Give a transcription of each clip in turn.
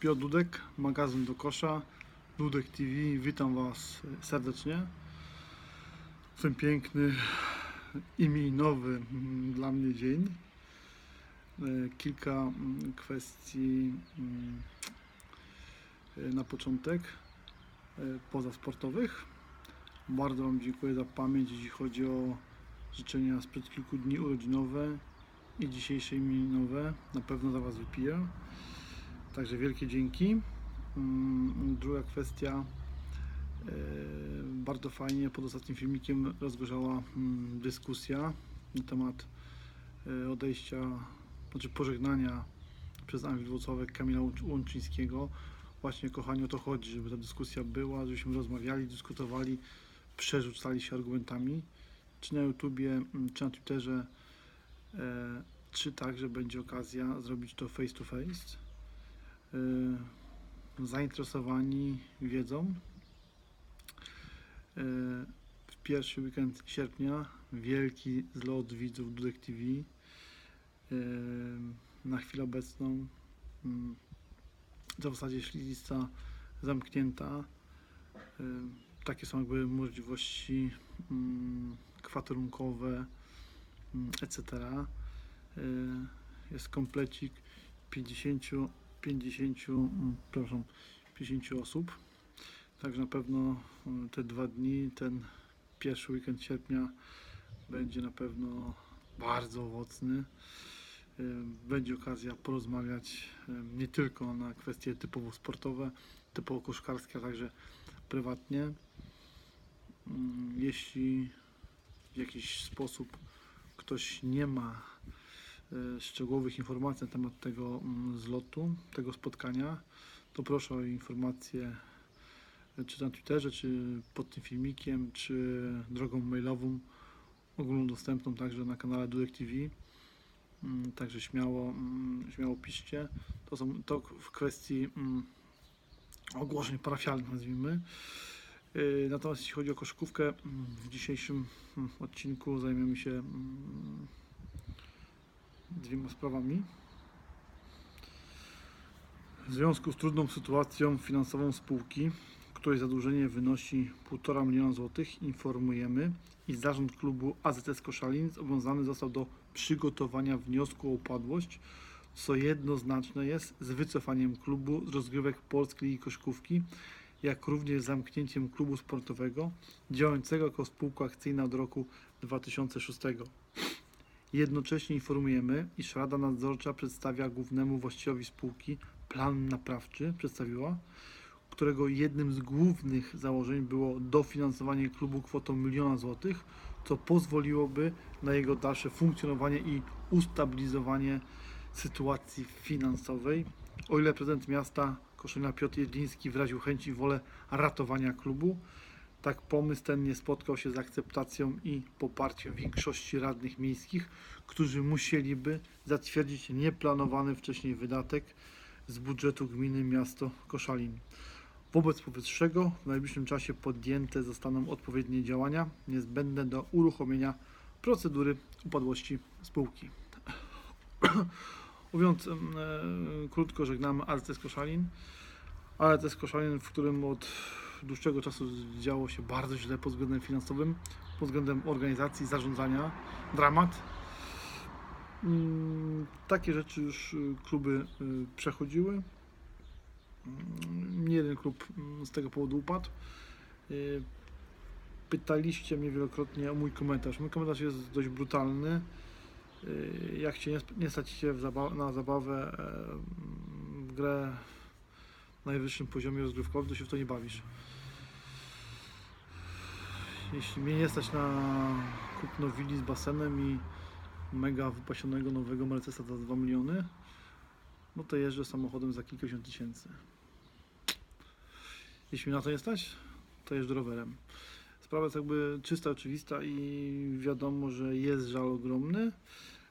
Piotr Dudek, magazyn do kosza, Dudek TV, witam Was serdecznie. W ten piękny, imieninowy dla mnie dzień. E, Kilka mm, kwestii mm, na początek e, pozasportowych. Bardzo Wam dziękuję za pamięć, jeśli chodzi o życzenia sprzed kilku dni urodzinowe i dzisiejsze imieninowe. Na pewno za Was wypiję. Także wielkie dzięki. Mm, Druga kwestia. e, Bardzo fajnie pod ostatnim filmikiem rozgorzała mm, dyskusja na temat e, odejścia, znaczy pożegnania przez Anwil Włocławek Kamila Łącz- Łączyńskiego. Właśnie kochani o to chodzi, żeby ta dyskusja była, żebyśmy rozmawiali, dyskutowali, przerzucali się argumentami, czy na YouTubie, mm, czy na Twitterze, e, czy także będzie okazja zrobić to face to face. E, Zainteresowani wiedzą. E, W pierwszy weekend sierpnia wielki zlot widzów Dudek TV. E, Na chwilę obecną to w zasadzie lista zamknięta. Takie są jakby możliwości kwaterunkowe, etc. Jest komplecik 50, 50, mm, przepraszam, 50 osób. Także na pewno mm, te dwa dni, ten pierwszy weekend sierpnia będzie na pewno bardzo owocny. Będzie okazja porozmawiać nie tylko na kwestie typowo sportowe, typowo koszkarskie, a także prywatnie. Mm, Jeśli w jakiś sposób ktoś nie ma szczegółowych informacji na temat tego mm, zlotu, tego spotkania, to proszę o informacje y, czy na Twitterze, czy pod tym filmikiem, czy drogą mailową ogólnodostępną także na kanale Dudek TV. Mm, Także śmiało, mm, śmiało piszcie. To są to w kwestii ogłoszeń parafialnych nazwijmy. Yy, Natomiast jeśli chodzi o koszykówkę, w dzisiejszym odcinku zajmiemy się dwiema sprawami. W związku z trudną sytuacją finansową spółki, której zadłużenie wynosi 1,5 miliona złotych, informujemy, iż zarząd klubu AZS Koszalin zobowiązany został do przygotowania wniosku o upadłość, co jednoznaczne jest z wycofaniem klubu z rozgrywek Polskiej Ligi Koszykówki, jak również zamknięciem klubu sportowego działającego jako spółka akcyjna od roku 2006. Jednocześnie informujemy, iż Rada Nadzorcza przedstawia głównemu właścicielowi spółki plan naprawczy, przedstawiła, którego jednym z głównych założeń było dofinansowanie klubu kwotą miliona złotych, co pozwoliłoby na jego dalsze funkcjonowanie i ustabilizowanie sytuacji finansowej. O ile prezydent miasta Koszalina Piotr Jedliński wyraził chęć i wolę ratowania klubu, tak pomysł ten nie spotkał się z akceptacją i poparciem większości radnych miejskich, którzy musieliby zatwierdzić nieplanowany wcześniej wydatek z budżetu gminy miasto Koszalin. Wobec powyższego w najbliższym czasie podjęte zostaną odpowiednie działania niezbędne do uruchomienia procedury upadłości spółki. Mówiąc e, krótko, żegnamy AZS Koszalin. AZS Koszalin, w którym od dłuższego czasu działo się bardzo źle pod względem finansowym, pod względem organizacji, zarządzania. Dramat. Mm, Takie rzeczy już y, kluby y, przechodziły. Mm, Nie jeden klub mm, z tego powodu upadł. Y, Pytaliście mnie wielokrotnie o mój komentarz. Mój komentarz jest dość brutalny. Jak cię nie, stać się na zabawę, e, mm, w grę na najwyższym poziomie rozgrywkowym, to się w to nie bawisz. Jeśli mnie nie stać na kupno willi z basenem i mega wypasionego nowego Mercedesa za 2 miliony, no to jeżdżę samochodem za kilkadziesiąt tysięcy. Jeśli mnie na to nie stać, to jeżdżę rowerem. Sprawa jest jakby czysta, oczywista i wiadomo, że jest żal ogromny.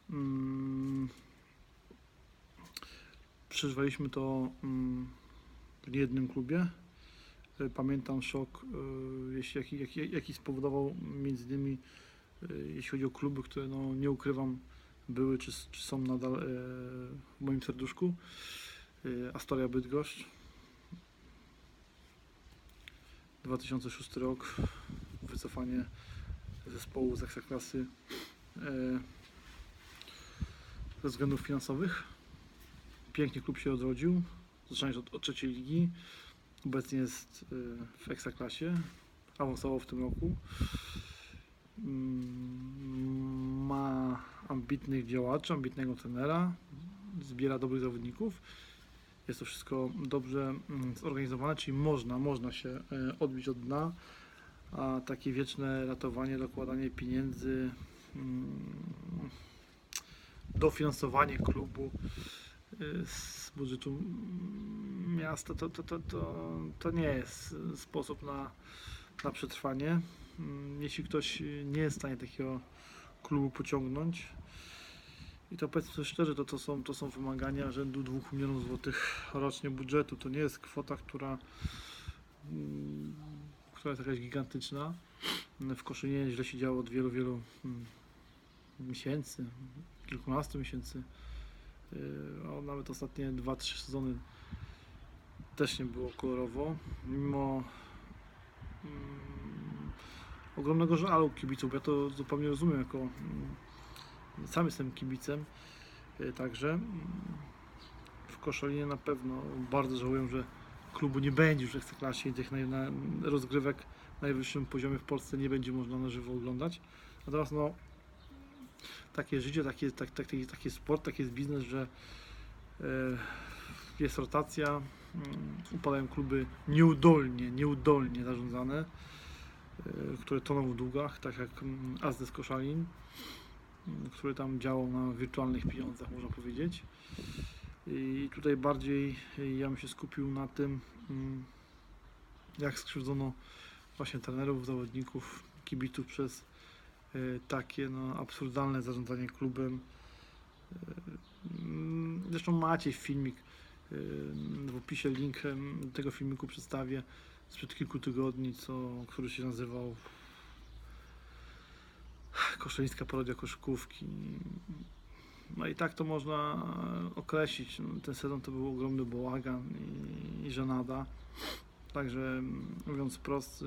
Mm. Przeżywaliśmy to mm, w niejednym klubie. E, Pamiętam szok, e, jaki, jaki, jaki spowodował między innymi, e, jeśli chodzi o kluby, które no, nie ukrywam, były czy, czy są nadal w moim serduszku. Astoria Bydgoszcz. 2006 rok, wycofanie zespołu z Ekstraklasy ze względów finansowych. Pięknie klub się odrodził, zaczynając od, od trzeciej ligi. Obecnie jest e, w Ekstraklasie, awansował w tym roku. Mm, Ma ambitnych działaczy, ambitnego trenera, zbiera dobrych zawodników. Jest to wszystko dobrze mm, zorganizowane, czyli można, można się e, odbić od dna, a takie wieczne ratowanie, dokładanie pieniędzy, mm, dofinansowanie klubu z budżetu miasta, to, to, to, to, to nie jest sposób na, na przetrwanie. Mm, Jeśli ktoś nie jest w stanie takiego klubu pociągnąć, i to powiedzmy sobie szczerze, to, to, są, to są wymagania rzędu 2 milionów złotych rocznie budżetu. To nie jest kwota, która, mm, która jest jakaś gigantyczna. W Koszynie źle się działo od wielu, wielu mm, miesięcy, kilkunastu miesięcy. Yy, A nawet ostatnie 2-3 sezony też nie było kolorowo. Mimo mm, ogromnego żalu kibiców, ja to zupełnie rozumiem jako mm, sam jestem kibicem y, także. Mm, W Koszalinie na pewno bardzo żałuję, że klubu nie będzie już w Ekstraklasie i tych rozgrywek na najwyższym poziomie w Polsce nie będzie można na żywo oglądać. Natomiast no, takie życie, takie, tak, tak, taki, taki sport, taki jest biznes, że e, jest rotacja, mm, upadają kluby nieudolnie, nieudolnie zarządzane, e, które toną w długach, tak jak mm, Azdes Koszalin który tam działał na wirtualnych pieniądzach, można powiedzieć. I tutaj bardziej ja bym się skupił na tym, mm, jak skrzywdzono właśnie trenerów, zawodników, kibiców przez e, takie no, absurdalne zarządzanie klubem. E, mm, Zresztą macie filmik e, w opisie link tego filmiku przedstawię sprzed kilku tygodni, co, który się nazywał Koszalińska parodia koszykówki. No i tak to można określić. No, Ten sezon to był ogromny bałagan i, i żenada. Także mm, mówiąc wprost, y,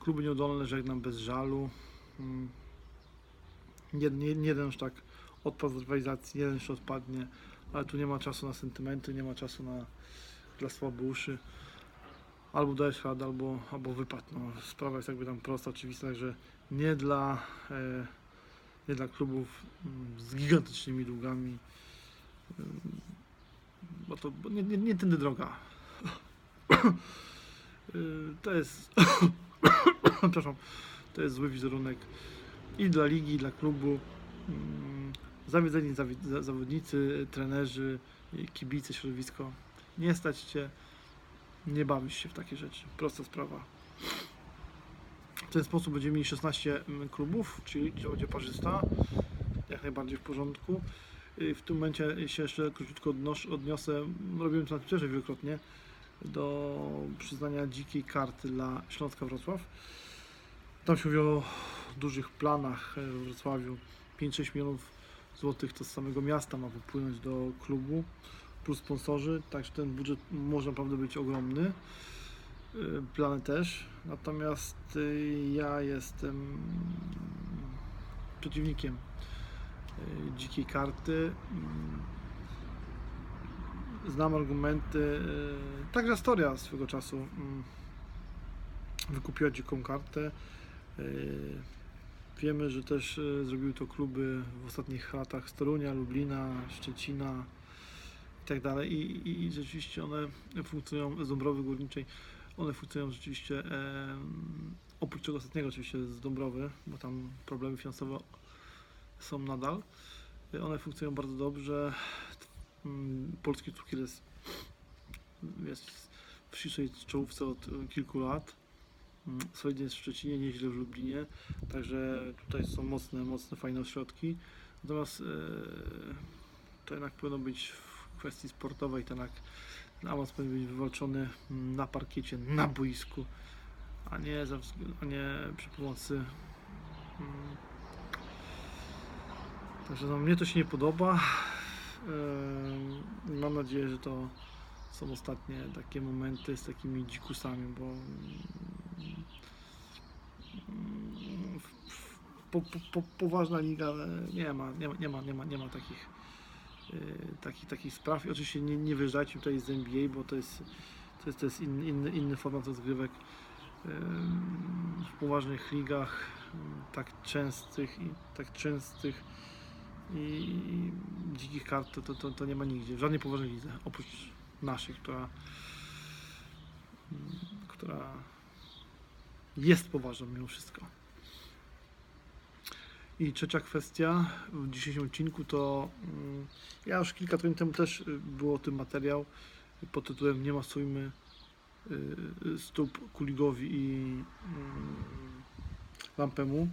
kluby nieudolne żegnam bez żalu. Mm, nie, nie jeden już tak odpadł z rywalizacji, jeden już odpadnie, ale tu nie ma czasu na sentymenty, nie ma czasu na dla słabe uszy. Albo dajesz radę, albo, albo wypad. No, sprawa jest jakby tam prosta, oczywista, także nie dla, e, nie dla klubów mm, z gigantycznymi długami, Ym, bo to bo nie, nie, nie tędy droga. Y, to jest, przepraszam, to jest zły wizerunek i dla ligi, i dla klubu. Ym, Zawiedzeni zawi- za- zawodnicy, trenerzy, kibice, środowisko. Nie stać cię, nie bawisz się w takie rzeczy. Prosta sprawa. W ten sposób będziemy mieli 16 mm, klubów, czyli to będzie parzysta, jak najbardziej w porządku. Y, W tym momencie się jeszcze króciutko odniosę, robiłem to na Twitterze wielokrotnie, do przyznania dzikiej karty dla Śląska Wrocław. Tam się mówi o dużych planach e, w Wrocławiu. 5-6 milionów złotych to z samego miasta ma popłynąć do klubu, plus sponsorzy, także ten budżet może naprawdę być ogromny y, plany też. Natomiast y, ja jestem przeciwnikiem dzikiej karty. Mm, Znam argumenty. Także Astoria swego czasu mm, wykupiła dziką kartę. Y, Wiemy, że też y, zrobiły to kluby w ostatnich latach z Torunia, Lublina, Szczecina i tak. I, i, i rzeczywiście one funkcjonują z Dąbrowy Górniczej. One funkcjonują rzeczywiście, em, oprócz tego ostatniego oczywiście z Dąbrowy, bo tam problemy finansowe są nadal. One funkcjonują bardzo dobrze. Mm, Polski cukier jest, jest w ścisłej czołówce od y, kilku lat. Mm, Solidnie w Szczecinie, nieźle w Lublinie. Także tutaj są mocne, mocne, fajne ośrodki. Natomiast e, to jednak powinno być w kwestii sportowej, ten, awans powinien być wywalczony mm, na parkiecie, na boisku, a nie, za, a nie przy pomocy. mm. Także no, mnie to się nie podoba. Mam nadzieję, że to są ostatnie takie momenty z takimi dzikusami, bo mm, w- w- po, po, po, poważna liga nie ma, nie ma, nie ma, nie ma, nie ma takich, yy, takich, takich spraw. I oczywiście nie, nie wyjeżdżajcie tutaj z NBA, bo to jest, to jest, to jest inny, inny, inny format rozgrywek. W poważnych ligach tak częstych i tak częstych i dzikich kart to, to, to, to nie ma nigdzie, w żadnej poważnej lidze, oprócz naszej, która, która jest poważna mimo wszystko. I trzecia kwestia w dzisiejszym odcinku to mm, ja już kilka tygodni temu też y, było o tym materiał pod tytułem Nie masujmy y, stóp Kuligowi i mm, Lampemu.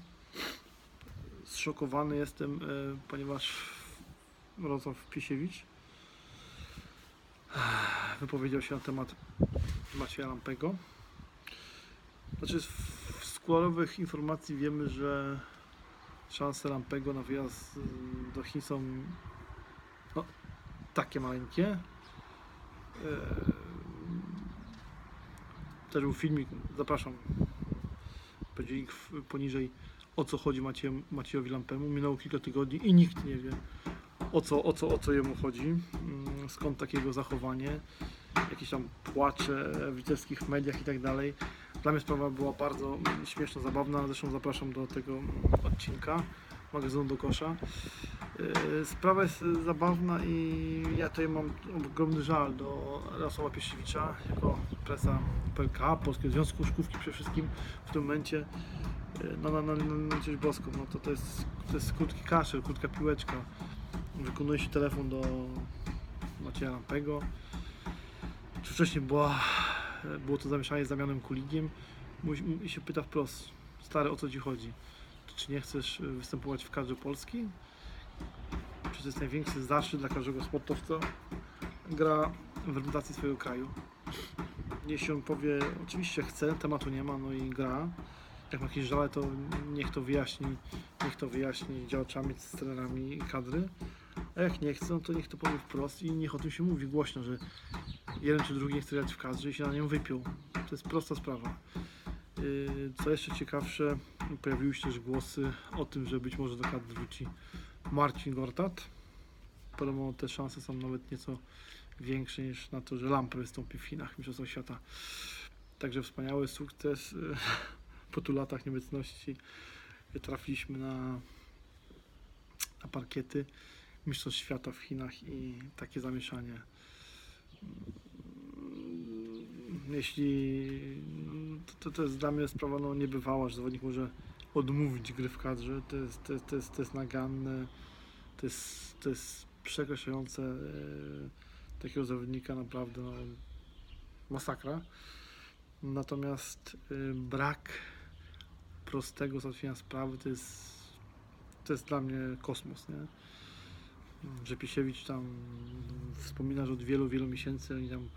Zszokowany jestem, y, ponieważ Rosław Piesiewicz wypowiedział się na temat Macieja Lampego. Znaczy z składowych informacji wiemy, że szanse Lampego na wyjazd y, do Chin są no, takie maleńkie. E, Też był filmik, zapraszam. Będzie link poniżej o co chodzi Macie, Maciejowi Lampemu. Minęło kilka tygodni i nikt nie wie o co, o co, o co jemu chodzi. Mm, Skąd takiego zachowanie, jakieś tam płacze w litewskich mediach i tak dalej. Dla mnie sprawa była bardzo śmieszna, zabawna. Zresztą zapraszam do tego odcinka magazynu do kosza. Yy, Sprawa jest zabawna i ja tutaj mam ogromny żal do Jarosława Pieszewicza jako presa PLK, Polskiego Związku Szkówki przede wszystkim w tym momencie. Yy, No na, na, na, na coś boską, no to, to, jest, to jest krótki kaszel, krótka piłeczka. Wykonuje się telefon do Macieja Lampego. Czy wcześniej była, było to zamieszanie z Damianem Kuligiem i się pyta wprost, stary o co ci chodzi? Czy nie chcesz y, występować w kadrze Polski? Czy to jest największy zaszczyt dla każdego sportowca? Gra w reprezentacji swojego kraju. Jeśli on powie, oczywiście chce, tematu nie ma, no i gra. Jak ma jakieś żale, to niech to wyjaśni, niech to wyjaśni działaczami, z trenerami kadry. A jak nie chce, no to niech to powie wprost i niech o tym się mówi głośno, że jeden czy drugi nie chce grać w kadrze i się na nią wypiął. To jest prosta sprawa. Yy, Co jeszcze ciekawsze, pojawiły się też głosy o tym, że być może do kadry wróci Marcin Gortat. Podobno te szanse są nawet nieco większe niż na to, że Lampę wystąpi w Chinach Mistrzostwa Świata. Także wspaniały sukces. Po tylu latach nieobecności trafiliśmy na, na parkiety Mistrzostw Świata w Chinach i takie zamieszanie. Jeśli to, to jest dla mnie sprawa no, niebywała, że zawodnik może odmówić gry w kadrze, to jest, to jest, to jest, to jest naganne, to jest, to jest przekreślające e, takiego zawodnika naprawdę no, masakra. Natomiast e, brak prostego załatwienia sprawy to jest, to jest dla mnie kosmos, nie? Że Pisiewicz tam wspomina, że od wielu, wielu miesięcy oni tam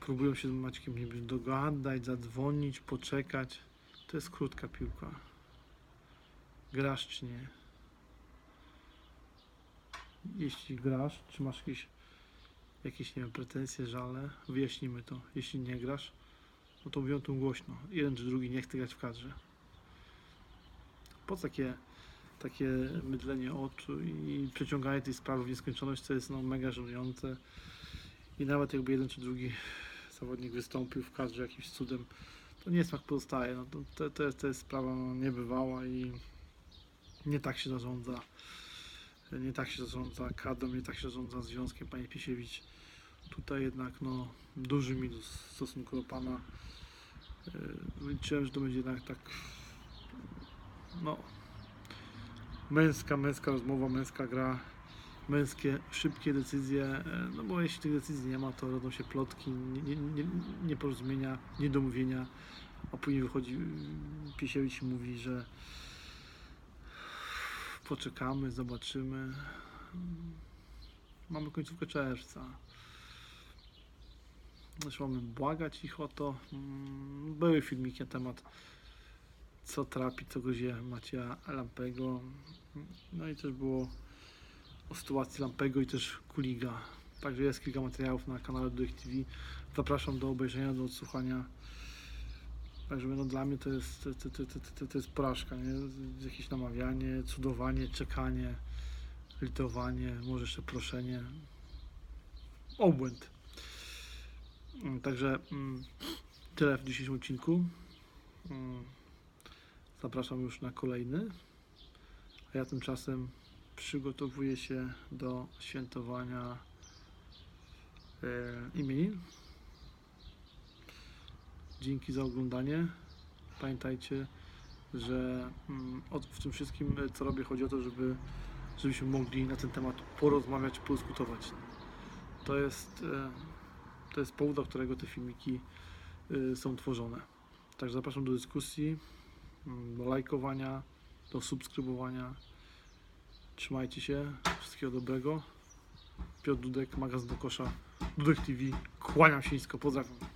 próbują się z Maćkiem niby dogadać, zadzwonić, poczekać. To jest krótka piłka. Grasz czy nie? Jeśli grasz, czy masz jakieś, jakieś nie wiem, pretensje, żale, wyjaśnimy to. Jeśli nie grasz, no to mówią tu głośno. Jeden czy drugi nie chce grać w kadrze. Po co takie, takie mydlenie oczu i przeciąganie tej sprawy w nieskończoność, co jest no, mega żenujące. I nawet jakby jeden czy drugi zawodnik wystąpił w kadrze jakimś cudem, to nie smak pozostaje. No, to, to, to, jest, to jest sprawa no, niebywała i nie tak się zarządza. Nie tak się zarządza kadrą, nie tak się zarządza związkiem, panie Pisiewicz. Tutaj jednak no, duży minus w stosunku do pana. Yy, Liczyłem, że to będzie jednak tak no męska, męska rozmowa, męska gra, męskie, szybkie decyzje, e, no bo jeśli tych decyzji nie ma, to rodzą się plotki, nie- nie- nie- nieporozumienia, niedomówienia, a później wychodzi Pisiewicz i mówi, że poczekamy, zobaczymy. Mamy końcówkę czerwca. Zresztą mamy błagać ich o to. Mm, Były filmiki na temat co trapi, co grozi Macieja Lampego. No i też było o sytuacji Lampego i też Kuliga. Także jest kilka materiałów na kanale Dudek TV. Zapraszam do obejrzenia, do odsłuchania. Także no, dla mnie to jest, to, to, to, to, jest porażka, nie? Jakieś namawianie, cudowanie, czekanie, litowanie, może jeszcze proszenie. Obłęd. Mm, Także mm, tyle w dzisiejszym odcinku. Zapraszam już na kolejny. A ja tymczasem przygotowuję się do świętowania e, imienin. Dzięki za oglądanie. Pamiętajcie, że mm, w tym wszystkim, e, co robię, chodzi o to, żeby, żebyśmy mogli na ten temat porozmawiać, podyskutować. To jest, e, to jest powód, dla którego te filmiki e, są tworzone. Także zapraszam do dyskusji, do lajkowania, do subskrybowania. Trzymajcie się. Wszystkiego dobrego. Piotr Dudek, magazyn do kosza. Dudek TV. Kłaniam się nisko. Pozdrawiam.